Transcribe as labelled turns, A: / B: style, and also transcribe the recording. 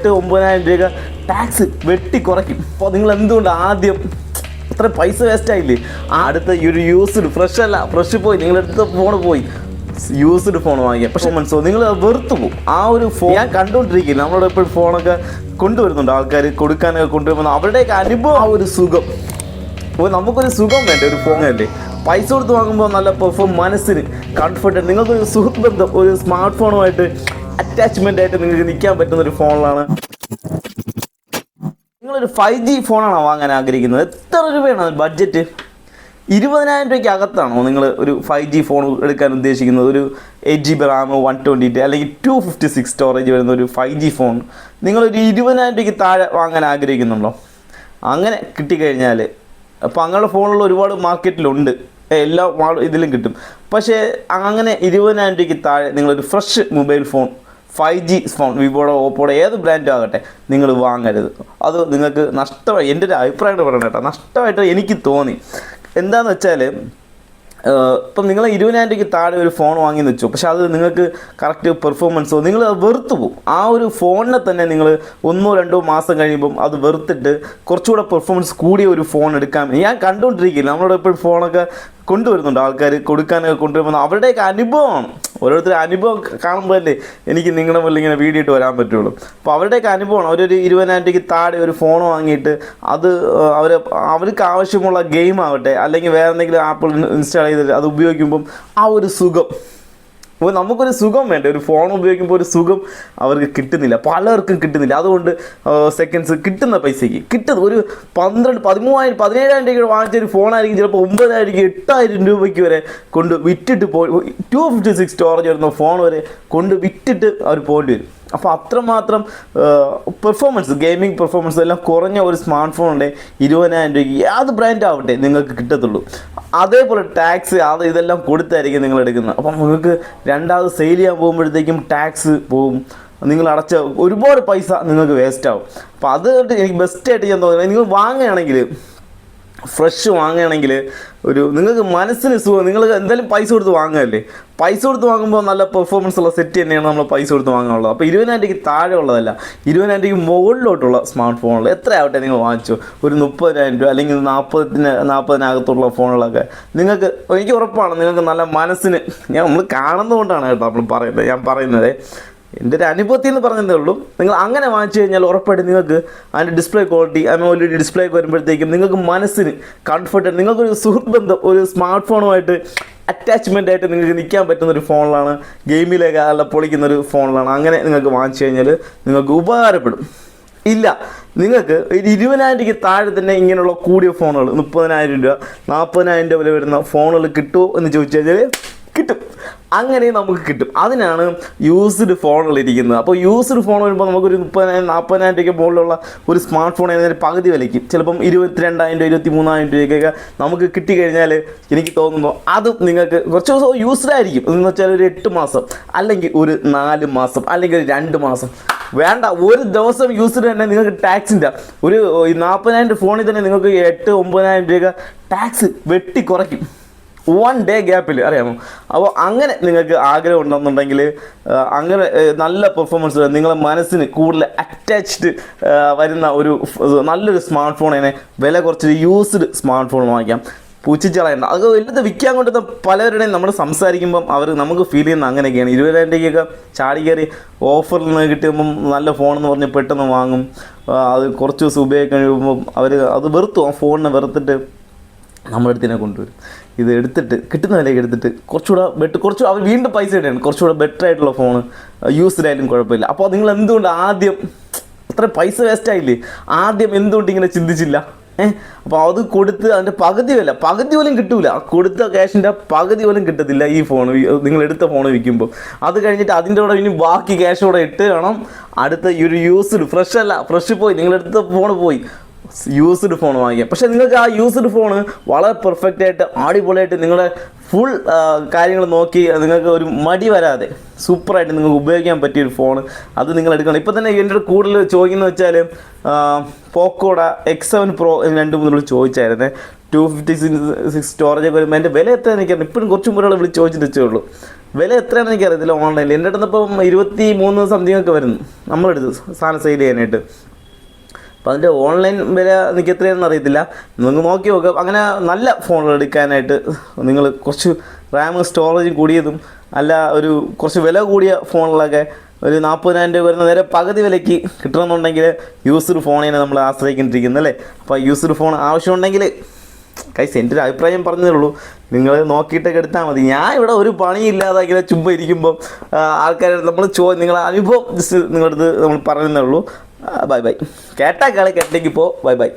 A: എട്ട് ഒമ്പതിനായിരം രൂപ ടാക്സ് വെട്ടി കുറയ്ക്കും. അപ്പോൾ നിങ്ങൾ എന്തുകൊണ്ട് ആദ്യം അത്ര പൈസ വേസ്റ്റ് ആയില്ലേ? അടുത്ത ഈ ഒരു യൂസ്ഡ് ഫ്രഷ് അല്ല ഫ്രഷ് പോയി. നിങ്ങളെടുത്ത ഫോൺ പോയി. യൂസ്ഡ് ഫോൺ വാങ്ങിയ പക്ഷെ മനസ്സിലോ നിങ്ങൾ വെറുത്തു പോകും. ആ ഒരു ഫോൺ ഞാൻ കണ്ടുകൊണ്ടിരിക്കില്ല നമ്മളോട് എപ്പോഴും ഫോണൊക്കെ കൊണ്ടുവരുന്നുണ്ട്. ആൾക്കാർ കൊടുക്കാനൊക്കെ കൊണ്ടുവരുമ്പോൾ അവരുടെയൊക്കെ അനുഭവം ആ ഒരു സുഖം. അപ്പോൾ നമുക്കൊരു സുഖം വേണ്ടേ ഒരു ഫോൺ അല്ലേ? പൈസ കൊടുത്ത് വാങ്ങുമ്പോൾ നല്ല പെർഫോം മനസ്സിന് കംഫർട്ട് നിങ്ങൾക്കൊരു സുഹൃത്ത് ബന്ധം ഒരു സ്മാർട്ട് ഫോണുമായിട്ട് അറ്റാച്ച്മെന്റ് ആയിട്ട് നിങ്ങൾക്ക് നിൽക്കാൻ പറ്റുന്ന ഒരു ഫോണിലാണ്. നിങ്ങളൊരു ഫൈവ് ജി ഫോണാണോ വാങ്ങാൻ ആഗ്രഹിക്കുന്നത്? എത്ര രൂപയാണ് ബഡ്ജറ്റ് ഇരുപതിനായിരം രൂപയ്ക്ക് അകത്താണോ നിങ്ങൾ ഒരു ഫൈവ് ജി ഫോൺ എടുക്കാൻ ഉദ്ദേശിക്കുന്നത്? ഒരു eight G B RAM one twenty eight അല്ലെങ്കിൽ ടു ഫിഫ്റ്റി സിക്സ് സ്റ്റോറേജ് വരുന്ന ഒരു ഫൈവ് ജി ഫോൺ നിങ്ങളൊരു ഇരുപതിനായിരം രൂപയ്ക്ക് താഴെ വാങ്ങാൻ ആഗ്രഹിക്കുന്നുണ്ടോ? അങ്ങനെ കിട്ടിക്കഴിഞ്ഞാൽ അപ്പോൾ അങ്ങനെയുള്ള ഫോണുകൾ ഒരുപാട് മാർക്കറ്റിലുണ്ട് എല്ലാ ഇതിലും കിട്ടും. പക്ഷേ അങ്ങനെ ഇരുപതിനായിരം രൂപയ്ക്ക് താഴെ നിങ്ങളൊരു fresh mobile phone five G phone വിവോയുടെ ഓപ്പോയുടെ ഏത് ബ്രാൻഡും ആകട്ടെ നിങ്ങൾ വാങ്ങരുത്. അത് നിങ്ങൾക്ക് നഷ്ടമായി എന്റെ ഒരു അഭിപ്രായം പറയണം കേട്ടോ നഷ്ടമായിട്ട് എനിക്ക് തോന്നി. എന്താണെന്ന് വെച്ചാൽ ഇപ്പം നിങ്ങൾ ഇരുപതിനായിരം രൂപയ്ക്ക് താഴെ ഒരു ഫോൺ വാങ്ങി വെച്ചു. പക്ഷെ അത് നിങ്ങൾക്ക് കറക്റ്റ് പെർഫോമൻസോ നിങ്ങൾ വെറുത്തു പോകും ആ ഒരു ഫോണിനെ തന്നെ നിങ്ങൾ ഒന്നോ രണ്ടോ മാസം കഴിയുമ്പം അത് വെറുത്തിട്ട് കുറച്ചുകൂടെ പെർഫോമൻസ് കൂടിയ ഒരു ഫോൺ എടുക്കാൻ ഞാൻ കണ്ടുകൊണ്ടിരിക്കില്ല. നമ്മളോട് എപ്പോഴും ഫോണൊക്കെ കൊണ്ടുവരുന്നുണ്ട്. ആൾക്കാർ കൊടുക്കാനൊക്കെ കൊണ്ടുവരുമ്പോൾ അവരുടെയൊക്കെ അനുഭവമാണ്. ഓരോരുത്തരുടെ അനുഭവം കാണുമ്പോൾ അല്ലേ എനിക്ക് നിങ്ങളുടെ മുന്നിൽ ഇങ്ങനെ വീഡിയോ ഇട്ട് വരാൻ പറ്റുള്ളൂ. അപ്പോൾ അവരുടെയൊക്കെ അനുഭവമാണ്. അവരൊരു ഇരുപതിനായിരം രൂപയ്ക്ക് താഴെ ഒരു ഫോൺ വാങ്ങിയിട്ട് അത് അവർ അവർക്ക് ആവശ്യമുള്ള ഗെയിം ആവട്ടെ അല്ലെങ്കിൽ വേറെ എന്തെങ്കിലും ആപ്പിൾ ഇൻസ്റ്റാൾ ചെയ്തിട്ട് അത് ഉപയോഗിക്കുമ്പം ആ ഒരു സുഖം അപ്പോൾ നമുക്കൊരു സുഖം വേണ്ട? ഒരു ഫോൺ ഉപയോഗിക്കുമ്പോൾ ഒരു സുഖം അവർക്ക് കിട്ടുന്നില്ല. പലർക്കും കിട്ടുന്നില്ല. അതുകൊണ്ട് സെക്കൻഡ്സ് കിട്ടുന്ന പൈസയ്ക്ക്. കിട്ടുന്ന ഒരു പന്ത്രണ്ട് പതിമൂവായിരം പതിനേഴായിരം രൂപയ്ക്ക് വാങ്ങിച്ച ഒരു ഫോണായിരിക്കും ചിലപ്പോൾ ഒമ്പതിനായിരം എട്ടായിരം രൂപയ്ക്ക് വരെ കൊണ്ട് വിറ്റിട്ട് പോയി ടു ഫിഫ്റ്റി സിക്സ് സ്റ്റോറേജ് വരുന്ന ഫോൺ വരെ കൊണ്ട് വിറ്റിട്ട് അവർ പോകേണ്ടി വരും. അപ്പോൾ അത്രമാത്രം പെർഫോമൻസ് ഗെയിമിംഗ് പെർഫോമൻസ് എല്ലാം കുറഞ്ഞ ഒരു സ്മാർട്ട് ഫോണിന്റെ ഇരുപതിനായിരം രൂപയ്ക്ക് ഏത് ബ്രാൻഡ് ആവട്ടെ നിങ്ങൾക്ക് കിട്ടത്തുള്ളൂ. അതേപോലെ ടാക്സ് അത് ഇതെല്ലാം കൊടുത്തായിരിക്കും നിങ്ങൾ എടുക്കുന്നത്. അപ്പം നിങ്ങൾക്ക് രണ്ടാമത് സെയിൽ ചെയ്യാൻ പോകുമ്പോഴത്തേക്കും ടാക്സ് പോവും. നിങ്ങൾ അടച്ച ഒരുപാട് പൈസ നിങ്ങൾക്ക് വേസ്റ്റ് ആവും. അപ്പോൾ അത് എനിക്ക് ബെസ്റ്റായിട്ട് ഞാൻ തോന്നുന്നത് നിങ്ങൾ വാങ്ങുകയാണെങ്കിൽ ഫ്രഷ് വാങ്ങുകയാണെങ്കിൽ ഒരു നിങ്ങൾക്ക് മനസ്സിന് സുഖം. നിങ്ങൾ എന്തായാലും പൈസ കൊടുത്ത് വാങ്ങുകയല്ലേ? പൈസ കൊടുത്ത് വാങ്ങുമ്പോൾ നല്ല പെർഫോമൻസ് ഉള്ള സെറ്റ് തന്നെയാണ് നമ്മൾ പൈസ കൊടുത്ത് വാങ്ങാനുള്ളത്. അപ്പോൾ ഇരുപതിനായിരം രൂപയ്ക്ക് താഴെ ഉള്ളതല്ല. ഇരുപതിനായിരം രൂപയ്ക്ക് മുകളിലോട്ടുള്ള സ്മാർട്ട് ഫോണുകൾ എത്ര ആവട്ടെ നിങ്ങൾ വാങ്ങിച്ചു? ഒരു മുപ്പതിനായിരം രൂപ അല്ലെങ്കിൽ നാൽപ്പതിന് നാൽപ്പതിനകത്തുള്ള ഫോണുകളൊക്കെ നിങ്ങൾക്ക് എനിക്ക് ഉറപ്പാണ് നിങ്ങൾക്ക് നല്ല മനസ്സിന് ഞാൻ നമ്മൾ കാണുന്നതുകൊണ്ടാണ് കേട്ടോ നമ്മൾ പറയുന്നത്. ഞാൻ പറയുന്നത് എന്റെ ഒരു അനുഭവത്തിൽ നിന്ന് പറഞ്ഞതേ ഉള്ളൂ. നിങ്ങൾ അങ്ങനെ വാങ്ങിച്ചു കഴിഞ്ഞാൽ ഉറപ്പായിട്ട് നിങ്ങൾക്ക് അതിന്റെ ഡിസ്പ്ലേ ക്വാളിറ്റി അതിന് ഡിസ്പ്ലേ വരുമ്പോഴത്തേക്കും നിങ്ങൾക്ക് മനസ്സിന് കംഫർട്ട് നിങ്ങൾക്കൊരു സുഹൃത്ത് ബന്ധം ഒരു സ്മാർട്ട് ഫോണുമായിട്ട് അറ്റാച്ച്മെന്റ് ആയിട്ട് നിങ്ങൾക്ക് നിൽക്കാൻ പറ്റുന്ന ഒരു ഫോണിലാണ് ഗെയിമിലേക്ക് അല്ല പൊളിക്കുന്ന ഒരു ഫോണിലാണ് അങ്ങനെ നിങ്ങൾക്ക് വാങ്ങിച്ചു കഴിഞ്ഞാൽ നിങ്ങൾക്ക് ഉപകാരപ്പെടും. ഇല്ല നിങ്ങൾക്ക് ഒരു ഇരുപതിനായിരം രൂപയ്ക്ക് താഴെ തന്നെ ഇങ്ങനെയുള്ള കൂടിയ ഫോണുകൾ മുപ്പതിനായിരം രൂപ നാൽപ്പതിനായിരം രൂപ വരെ വരുന്ന ഫോണുകൾ കിട്ടുമോ എന്ന് ചോദിച്ചു കഴിഞ്ഞാൽ കിട്ടും. അങ്ങനെ നമുക്ക് കിട്ടും. അതിനാണ് യൂസ്ഡ് ഇരിക്കുന്നത്. അപ്പോൾ യൂസ്ഡ് ഫോൺ വരുമ്പോൾ നമുക്കൊരു മുപ്പതിനായിരം നാൽപ്പതിനായിരം രൂപയ്ക്ക് മുകളിലുള്ള ഒരു സ്മാർട്ട് ഫോൺ ഏതായാലും പകുതി വിലയ്ക്ക്. ചിലപ്പം ഇരുപത്തിരണ്ടായിരം രൂപ ഇരുപത്തി മൂന്നായിരം രൂപയ്ക്കൊക്കെ നമുക്ക് കിട്ടിക്കഴിഞ്ഞാൽ എനിക്ക് തോന്നുന്നു അതും നിങ്ങൾക്ക് കുറച്ച് ദിവസം യൂസ്ഡ് ആയിരിക്കും. എന്ന് വെച്ചാൽ ഒരു എട്ട് മാസം അല്ലെങ്കിൽ ഒരു നാല് മാസം അല്ലെങ്കിൽ ഒരു രണ്ട് മാസം. വേണ്ട ഒരു ദിവസം യൂസ്ഡ് തന്നെ നിങ്ങൾക്ക് ടാക്സിന്റെ ഒരു നാൽപ്പതിനായിരം ഫോണിൽ തന്നെ നിങ്ങൾക്ക് എട്ട് ഒമ്പതിനായിരം രൂപ ടാക്സ് വെട്ടി കുറയ്ക്കും. വൺ ഡേ ഗ്യാപ്പിൽ അറിയാമോ? അപ്പോൾ അങ്ങനെ നിങ്ങൾക്ക് ആഗ്രഹം ഉണ്ടെന്നുണ്ടെങ്കിൽ അങ്ങനെ നല്ല പെർഫോമൻസ് നിങ്ങളെ മനസ്സിന് കൂടുതൽ അറ്റാച്ച്ഡ് വരുന്ന ഒരു നല്ലൊരു സ്മാർട്ട് ഫോണിനെ വില കുറച്ച് യൂസ്ഡ് സ്മാർട്ട് ഫോൺ വാങ്ങിക്കാം. പൂച്ചിച്ചളയണ്ട അത് വലുത് വിൽക്കാൻ കൊണ്ടുവന്ന പലരുടെയും നമ്മൾ സംസാരിക്കുമ്പം അവർ നമുക്ക് ഫീൽ ചെയ്യുന്ന അങ്ങനെയൊക്കെയാണ്. ഇരുപതിനായിരം രൂപയ്ക്കൊക്കെ ചാടി കയറി ഓഫറിൽ നിന്ന് കിട്ടുമ്പം നല്ല ഫോണെന്ന് പറഞ്ഞ് പെട്ടെന്ന് വാങ്ങും. അത് കുറച്ച് ദിവസം ഉപയോഗിക്കാൻ കഴിയുമ്പം അവർ അത് വെറുത്തു ആ ഫോണിനെ വെറുത്തിട്ട് നമ്മളെടുത്തിനെ കൊണ്ടുവരും. ഇത് എടുത്തിട്ട് കിട്ടുന്ന വിലയ്ക്ക് എടുത്തിട്ട് കുറച്ചുകൂടെ ബെറ്റർ കുറച്ച് അവർ വീണ്ടും പൈസ ഇടുകയാണ് കുറച്ചുകൂടെ ബെറ്റർ ആയിട്ടുള്ള ഫോൺ യൂസ്ഡ് ആയാലും കുഴപ്പമില്ല. അപ്പോൾ നിങ്ങൾ എന്തുകൊണ്ട് ആദ്യം അത്ര പൈസ വേസ്റ്റ് ആയില്ലേ? ആദ്യം എന്തുകൊണ്ട് ഇങ്ങനെ ചിന്തിച്ചില്ല? ഏഹ് അപ്പോൾ അത് കൊടുത്ത് അതിന്റെ പകുതി വില പകുതി പോലും കിട്ടൂല. കൊടുത്ത ക്യാഷിന്റെ പകുതി പോലും കിട്ടത്തില്ല ഈ ഫോൺ നിങ്ങൾ എടുത്ത ഫോൺ വിൽക്കുമ്പോൾ. അത് കഴിഞ്ഞിട്ട് അതിന്റെ കൂടെ ഇനി ബാക്കി ക്യാഷ് കൂടെ ഇട്ട് വേണം അടുത്ത ഈ ഒരു യൂസ്ഡ് ഫ്രഷ് അല്ല ഫ്രഷ് പോയി. നിങ്ങളെടുത്ത ഫോൺ പോയി. യൂസ്ഡ് ഫോൺ വാങ്ങിക്കാം. പക്ഷെ നിങ്ങൾക്ക് ആ യൂസ്ഡ് ഫോൺ വളരെ പെർഫെക്റ്റ് ആയിട്ട് അടിപൊളിയായിട്ട് നിങ്ങളെ ഫുൾ കാര്യങ്ങൾ നോക്കി നിങ്ങൾക്ക് ഒരു മടി വരാതെ സൂപ്പറായിട്ട് നിങ്ങൾക്ക് ഉപയോഗിക്കാൻ പറ്റിയ ഒരു ഫോൺ അത് നിങ്ങൾ എടുക്കണം. ഇപ്പോൾ തന്നെ എന്റെ കൂടുതൽ ചോദിക്കുന്നത് വെച്ചാൽ പോക്കോട എക്സ് സെവൻ പ്രോ രണ്ട് മൂന്ന് ചോദിച്ചായിരുന്നേ. ടു ഫിഫ്റ്റി സിക്സ് സ്റ്റോറേജ് ഒക്കെ വരുമ്പോൾ എന്റെ വില എത്ര എനിക്കറിയാം ഇപ്പോഴും കുറച്ചും കൂടെ വിളിച്ച് ചോദിച്ചിട്ട് വെച്ചേ ഉള്ളൂ. വില എത്രയാണെന്ന് എനിക്കറിയത്തില്ല ഓൺലൈനിൽ എന്റെ അടുത്ത് ഇപ്പം ഇരുപത്തി മൂന്ന് സംതിങ് ഒക്കെ വരുന്നു. നമ്മളെടുത്ത് സാധനം സെയിൽ ചെയ്യാനായിട്ട്. അപ്പോൾ അതിന്റെ ഓൺലൈൻ വില എനിക്ക് എത്രയാണെന്ന് അറിയത്തില്ല. നിങ്ങൾക്ക് നോക്കി നോക്കാം. അങ്ങനെ നല്ല ഫോൺ എടുക്കാനായിട്ട് നിങ്ങൾ കുറച്ച് റാം സ്റ്റോറേജും കൂടിയതും അല്ല ഒരു കുറച്ച് വില കൂടിയ ഫോണുകളൊക്കെ ഒരു നാൽപ്പതിനായിരം രൂപ വരുന്ന നേരെ പകുതി വിലയ്ക്ക് കിട്ടണമെന്നുണ്ടെങ്കിൽ യൂസ്ഡ് ഫോണിനെ നമ്മൾ ആശ്രയിക്കൊണ്ടിരിക്കുന്നത് അല്ലേ? അപ്പോൾ യൂസ്ഡ് ഫോൺ ആവശ്യമുണ്ടെങ്കിൽ കൈസ് എന്റെ ഒരു അഭിപ്രായം പറഞ്ഞതേ ഉള്ളൂ. നിങ്ങൾ നോക്കിയിട്ടൊക്കെ എടുത്താൽ മതി. ഞാൻ ഇവിടെ ഒരു പണിയില്ലാതെ ഇങ്ങനെ ചുമ്മാ ഇരിക്കുമ്പോൾ ആൾക്കാർ നമ്മൾ ചോ നിങ്ങളെ അനുഭവം നിങ്ങളടുത്ത് നമ്മൾ പറയുന്നേ ഉള്ളൂ. ബൈ ബൈ കേട്ടാ കളി കേട്ടെങ്കിൽ പോ. Bye bye